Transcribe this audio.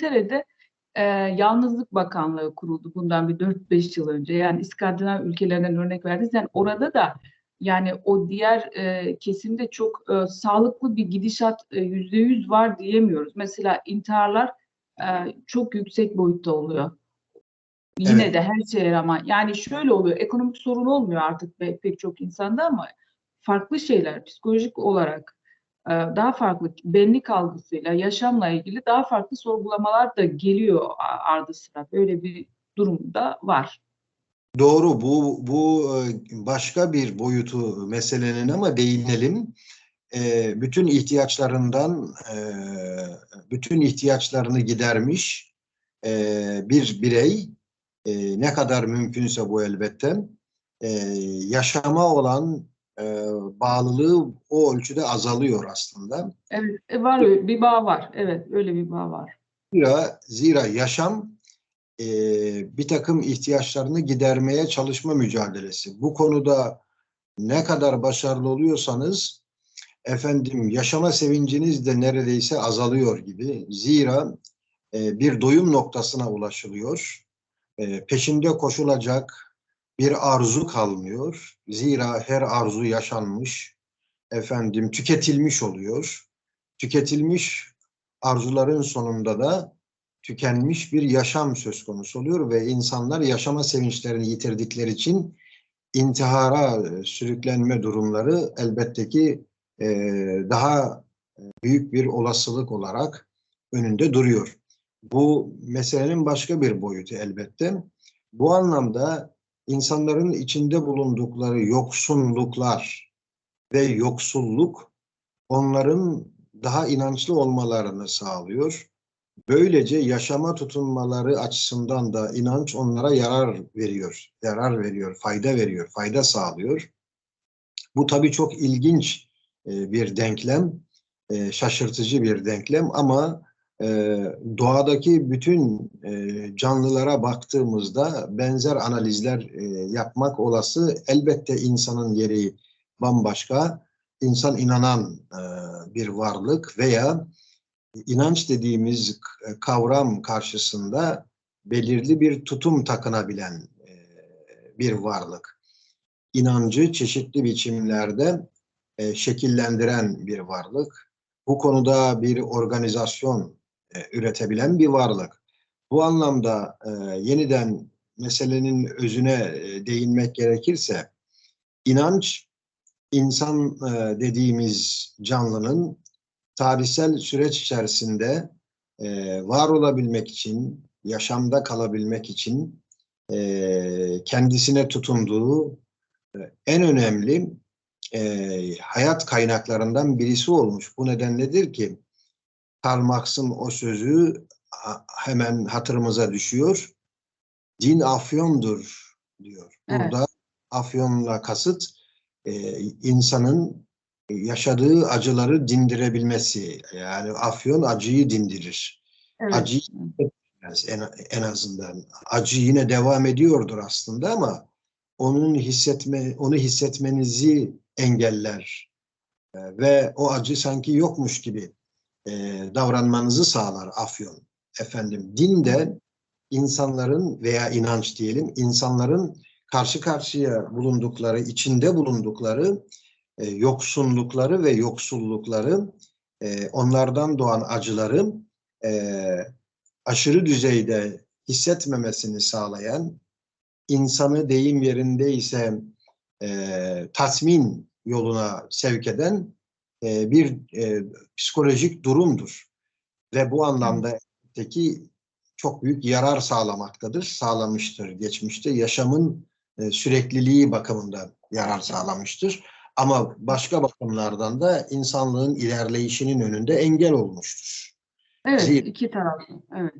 İngiltere'de e, Yalnızlık Bakanlığı kuruldu bundan bir 4-5 yıl önce. Yani İskandinav ülkelerinden örnek verdiniz. Yani orada da yani o diğer e, kesimde çok e, sağlıklı bir gidişat yüzde yüz var diyemiyoruz. Mesela intiharlar e, çok yüksek boyutta oluyor. Yine Evet. de her şeye rağmen. Yani şöyle oluyor. Ekonomik sorun olmuyor artık pe- pek çok insanda ama farklı şeyler psikolojik olarak daha farklı benlik algısıyla, yaşamla ilgili daha farklı sorgulamalar da geliyor ardı sıra. Böyle bir durum da var. Doğru bu bu e, başka bir boyutu meselenin ama değinelim. E, bütün ihtiyaçlarından e, bütün ihtiyaçlarını gidermiş e, bir birey e, ne kadar mümkünse bu elbette e, yaşama olan e, bağlılığı o ölçüde azalıyor aslında. Evet, e, var bir bağ var. Evet, öyle bir bağ var. Zira, zira yaşam e, bir takım ihtiyaçlarını gidermeye çalışma mücadelesi. Bu konuda ne kadar başarılı oluyorsanız efendim yaşama sevinciniz de neredeyse azalıyor gibi. Zira e, bir doyum noktasına ulaşılıyor. E, peşinde koşulacak bir arzu kalmıyor. Zira her arzu yaşanmış, efendim tüketilmiş oluyor. Tüketilmiş arzuların sonunda da tükenmiş bir yaşam söz konusu oluyor ve insanlar yaşama sevinçlerini yitirdikleri için intihara e, sürüklenme durumları elbette ki e, daha büyük bir olasılık olarak önünde duruyor. Bu meselenin başka bir boyutu elbette. Bu anlamda insanların içinde bulundukları yoksunluklar ve yoksulluk onların daha inançlı olmalarını sağlıyor. Böylece yaşama tutunmaları açısından da inanç onlara yarar veriyor, yarar veriyor, fayda veriyor, fayda sağlıyor. Bu tabii çok ilginç e, bir denklem, e, şaşırtıcı bir denklem ama e, doğadaki bütün e, canlılara baktığımızda benzer analizler e, yapmak olası. Elbette insanın yeri bambaşka. İnsan inanan e, bir varlık veya inanç dediğimiz kavram karşısında belirli bir tutum takınabilen e, bir varlık. İnancı çeşitli biçimlerde şekillendiren bir varlık. Bu konuda bir organizasyon e, üretebilen bir varlık. Bu anlamda e, yeniden meselenin özüne e, değinmek gerekirse inanç insan e, dediğimiz canlının tarihsel süreç içerisinde e, var olabilmek için, yaşamda kalabilmek için e, kendisine tutunduğu e, en önemli e, hayat kaynaklarından birisi olmuş. Bu nedenledir ki Karl Marx'ın o sözü hemen hatırımıza düşüyor. Din afyondur diyor. Evet. Burada afyonla kasıt e, insanın yaşadığı acıları dindirebilmesi. Yani afyon acıyı dindirir. Evet. Acıyı en, en azından. Acı yine devam ediyordur aslında ama onun hissetme onu hissetmenizi engeller. E, ve o acı sanki yokmuş gibi e, davranmanızı sağlar afyon. Efendim din de insanların veya inanç diyelim insanların karşı karşıya bulundukları, içinde bulundukları e, yoksunlukları ve yoksullukları, e, onlardan doğan acıları e, aşırı düzeyde hissetmemesini sağlayan, insanı deyim yerindeyse e, tatmin yoluna sevk eden e, bir e, psikolojik durumdur. Ve bu anlamda teki çok büyük yarar sağlamaktadır, sağlamıştır geçmişte. Yaşamın e, sürekliliği bakımından yarar sağlamıştır. Ama başka bakımlardan da insanlığın ilerleyişinin önünde engel olmuştur. Evet, Zil- iki taraflı. Evet.